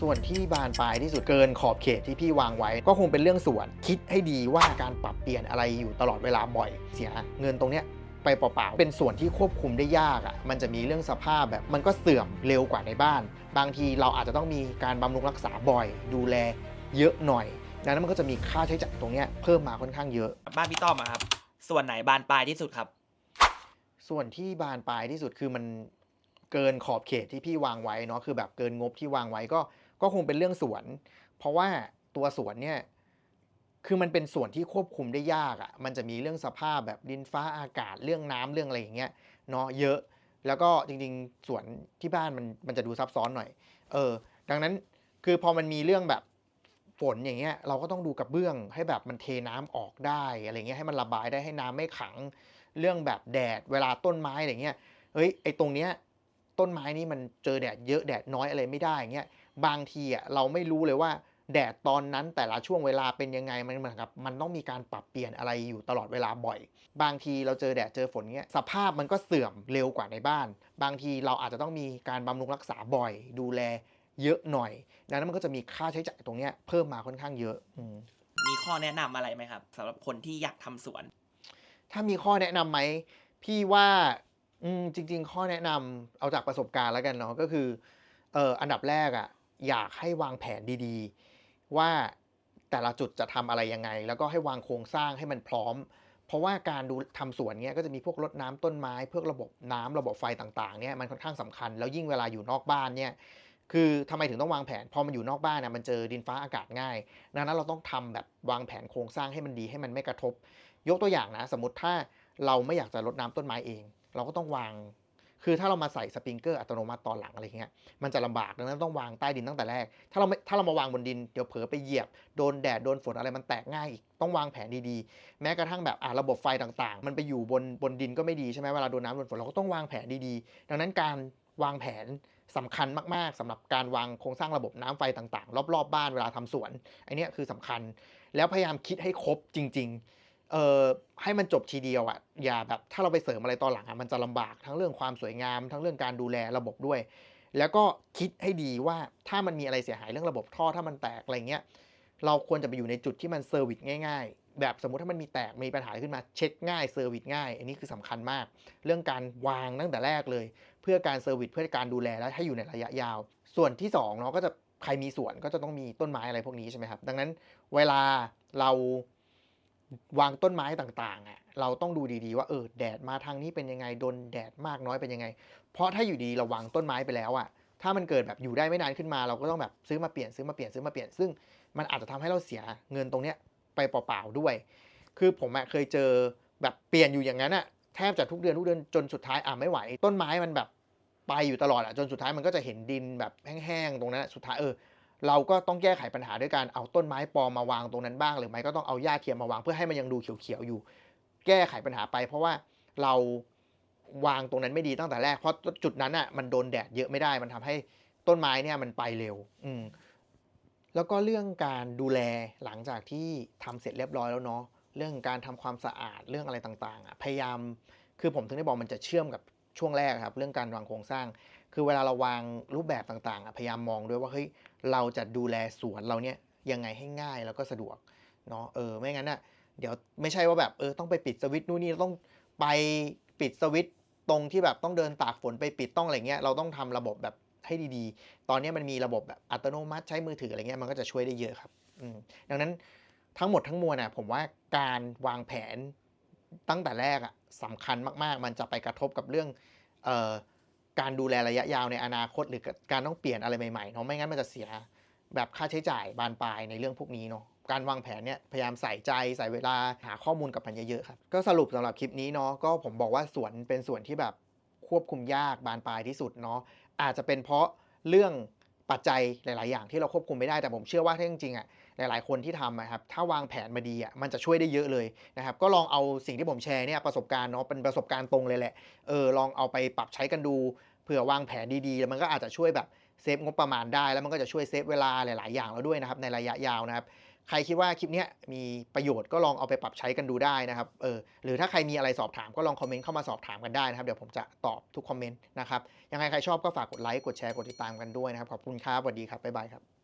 ส่วนที่บานปลายที่สุดเกินขอบเขตที่พี่วางไว้ ก็คงเป็นเรื่องส่วนคิดให้ดีว่าการปรับเปลี่ยนอะไรอยู่ตลอดเวลาบ่อยเสียเงินตรงเนี้ยไปเปล่าๆ เป็นส่วนที่ควบคุมได้ยากอะ่ะ มันจะมีเรื่องสภาพแบบ มันก็เสื่อมเร็วกว่าในบ้าน บางทีเราอาจจะต้องมีการบำรุงรักษาบ่อย ดูแลเยอะหน่อยดังนั้นมันก็จะมีค่าใช้จ่ายตรงเนี้ยเพิ่มมาค่อนข้างเยอะ บ้านพี่ต้อมอะครับ ส่วนไหนบานปลายที่สุดครับ ส่วนที่บานปลายที่สุดคือมันเกินขอบเขตที่พี่วางไว้เนาะ คือแบบเกินงบที่วางไว้ก็ ก็คงเป็นเรื่องสวน เพราะว่าตัวสวนเนี่ยคือมันเป็นส่วนที่ควบคุมได้ยากอะ่ะ มันจะมีเรื่องสภาพแบบดินฟ้าอากาศเรื่องน้ำเรื่องอะไรอย่างเงี้ยเนาะเยอะ แล้วก็จริงๆสวนที่บ้านมันมันจะดูซับซ้อนหน่อย เออ ดังนั้นคือพอมันมีเรื่องแบบฝนอย่างเงี้ย เราก็ต้องดูกระเบื้องให้แบบมันเทน้ำออกได้อะไรเงี้ยให้มันระบายได้ให้น้ำไม่ขัง เรื่องแบบแดดเวลาต้นไม้อะไรเงี้ย เฮ้ยไอ้ตรงเนี้ยต้นไม้นี่มันเจอแดดเยอะแดดน้อยอะไรไม่ได้เงี้ย บางทีอะเราไม่รู้เลยว่า แดดตอนนั้นแต่ละช่วงเวลาเป็นยังไงมันเหมือนกับ มันต้องมีการปรับเปลี่ยนอะไรอยู่ตลอดเวลาบ่อย บางทีเราเจอแดดเจอฝนเงี้ยสภาพมันก็เสื่อมเร็วกว่าในบ้าน บางทีเราอาจจะต้องมีการบำรุงรักษาบ่อย ดูแลเยอะหน่อย ดังนั้นมันก็จะมีค่าใช้จ่ายตรงเนี้ยเพิ่มมาค่อนข้างเยอะอืมมีข้อแนะนำอะไรไหมครับสำหรับคนที่อยากทำสวน ถ้ามีข้อแนะนำไหมพี่ว่าอืมจริง ๆ ข้อแนะนำเอาจากประสบการณ์แล้วกันเนาะก็คือเอ่ออันดับแรกอะ่ะ อยากให้วางแผนดีๆ ว่าแต่ละจุดจะทำอะไรยังไง แล้วก็ให้วางโครงสร้างให้มันพร้อม เพราะว่าการดูทำสวนเนี้ยก็จะมีพวกรดน้ำต้นไม้พวกระบบน้ำระบบไฟต่างๆเนี่ยมันค่อนข้างสำคัญ แล้วยิ่งเวลาอยู่นอกบ้านเนี่ยคือทำไมถึงต้องวางแผน พอมันอยู่นอกบ้านน่ะมันเจอดินฟ้าอากาศง่าย ดังนั้นเราต้องทำแบบวางแผนโครงสร้างให้มันดีให้มันไม่กระทบ ยกตัวอย่างนะ สมมติถ้าเราไม่อยากจะรดน้ำต้นไม้เอง เราก็ต้องวาง คือถ้าเรามาใส่สปริงเกอร์อัตโนมัติตอนหลังอะไรเงี้ยมันจะลำบากดังนั้นต้องวางใต้ดินตั้งแต่แรก ถ้าเราไม่ถ้าเรามาวางบนดินเดี๋ยวเผลอไปเหยียบโดนแดดโดนฝนอะไรมันแตกง่ายอีกต้องวางแผนดีๆ แม้กระทั่งแบบอ่าระบบไฟต่างๆ มันไปอยู่บนบนดินก็ไม่ดีใช่ไหมเวลาโดนน้ำโดนฝนเราก็ต้องวางแผนดีๆ ดังนั้นการวางแผนสำคัญมากๆสำหรับการวางโครงสร้างระบบน้ำไฟต่างๆ รอบๆบ้านเวลาทำสวนไอเนี้ยคือสำคัญ แล้วพยายามคิดให้ครบจริง ๆ เอ่อให้มันจบทีเดียวอะ่ะอย่าแบบถ้าเราไปเสริมอะไรตอนหลังอะ่ะมันจะลำบากทั้งเรื่องความสวยงาม ทั้งเรื่องการดูแลระบบด้วย แล้วก็คิดให้ดีว่าถ้ามันมีอะไรเสียหายเรื่องระบบท่อถ้ามันแตกอะไรเงี้ยเราควรจะไปอยู่ในจุดที่มันเซอร์วิสง่าย ๆ แบบสมมุติถ้ามันมีแตกมีปัญหาขึ้นมาเช็คง่ายเซอร์วิสง่าย อันนี้คือสำคัญมาก เรื่องการวางตั้งแต่แรกเลย เพื่อการเซอร์วิสเพื่อการดูแลและให้อยู่ในระยะยาว ส่วนที่สองเนาะก็จะใครมีสวนก็จะต้องมีต้นไม้อะไรพวกนี้ใช่ไหมครับ ดังนั้นเวลาเรา วางต้นไม้ต่างๆอะเราต้องดูดีๆว่าเออแดดมาทางนี้เป็นยังไงโดนแดดมากน้อยเป็นยังไง เพราะถ้าอยู่ดีเราวางต้นไม้ไปแล้วอะถ้ามันเกิดแบบอยู่ได้ไม่นานขึ้นมา เราก็ต้องแบบซื้อมาเปลี่ยนซื้อมาเปลี่ยนซื้อมาเปลี่ยนซึ่งมันอาจจะทำให้เราเสียเงินตรงเนี้ยไปเปล่าๆด้วย คือผมอะเคยเจอแบบเปลี่ยนอยู่อย่างนั้นอะแทบจะทุกเดือนทุกเดือนจนสุดท้ายอะไม่ไหว ต้นไม้มันแบบไปอยู่ตลอดอะจนสุดท้ายมันก็จะเห็นดินแบบแห้งๆตรงนั้นสุดท้ายเออ เราก็ต้องแก้ไขปัญหาด้วยการเอาต้นไม้ปลอมมาวางตรงนั้นบ้าง หรือไม่ก็ต้องเอาหญ้าเทียมมาวางเพื่อให้มันยังดูเขียวๆอยู่ แก้ไขปัญหาไป เพราะว่าเราวางตรงนั้นไม่ดีตั้งแต่แรกเพราะจุดนั้นอะมันโดนแดดเยอะไม่ได้ มันทำให้ต้นไม้เนี่ยมันไปเร็ว อืมแล้วก็เรื่องการดูแลหลังจากที่ทำเสร็จเรียบร้อยแล้วเนาะเรื่องการทำความสะอาดเรื่องอะไรต่างๆอะพยายาม คือผมถึงได้บอกมันจะเชื่อมกับช่วงแรกครับ เรื่องการวางโครงสร้าง คือเวลาเราวางรูปแบบต่างๆอะพยายามมองด้วยว่าเฮ้ย เราจะดูแลสวนเราเนี่ยยังไงให้ง่ายแล้วก็สะดวกเนาะเออไม่งั้นอะเดี๋ยวไม่ใช่ว่าแบบเออต้องไปปิดสวิตช์นู่นนี่ต้องไปปิดสวิตช์ตรงที่แบบต้องเดินตากฝนไปปิดต้องอะไรเงี้ยเราต้องทำระบบแบบให้ดีๆ ตอนนี้มันมีระบบแบบอัตโนมัติใช้มือถืออะไรเงี้ยมันก็จะช่วยได้เยอะครับอืดังนั้นทั้งหมดทั้งมวลอะผมว่าการวางแผนตั้งแต่แรกอะสำคัญมากๆ มันจะไปกระทบกับเรื่องเออ การดูแลระยะยาวในอนาคตหรือการต้องเปลี่ยนอะไรใหม่ๆเนาะไม่งั้นมันจะเสียแบบค่าใช้จ่ายบานปลายในเรื่องพวกนี้เนาะการวางแผนเนี่ยพยายามใส่ใจใส่เวลาหาข้อมูลกับมันเยอะๆครับก็สรุปสำหรับคลิปนี้เนาะก็ผมบอกว่าสวนเป็นส่วนที่แบบควบคุมยากบานปลายที่สุดเนาะอาจจะเป็นเพราะเรื่องปัจจัยหลาย ๆ อย่างที่เราควบคุมไม่ได้แต่ผมเชื่อว่าถ้าจริงๆอะหลาย ๆ คนที่ทำอะครับถ้าวางแผนมาดีอะมันจะช่วยได้เยอะเลยนะครับก็ลองเอาสิ่งที่ผมแชร์เนี่ยประสบการณ์เนาะเป็นประสบการณ์ตรงเลยแหละเออลองเอาไปปรับใช้กันดู เผื่อวางแผนดีๆแล้วมันก็อาจจะช่วยแบบเซฟงบประมาณได้ แล้วมันก็จะช่วยเซฟเวลาหลาย ๆ อย่างเราด้วยนะครับในระยะยาวนะครับใครคิดว่าคลิปนี้มีประโยชน์ก็ลองเอาไปปรับใช้กันดูได้นะครับเออหรือถ้าใครมีอะไรสอบถามก็ลองคอมเมนต์เข้ามาสอบถามกันได้นะครับ เดี๋ยวผมจะตอบทุกคอมเมนต์นะครับ ยังไงใครชอบก็ฝากกดไลค์กดแชร์กดติดตามกันด้วยนะครับ ขอบคุณครับสวัสดีครับ บ๊ายบายครับ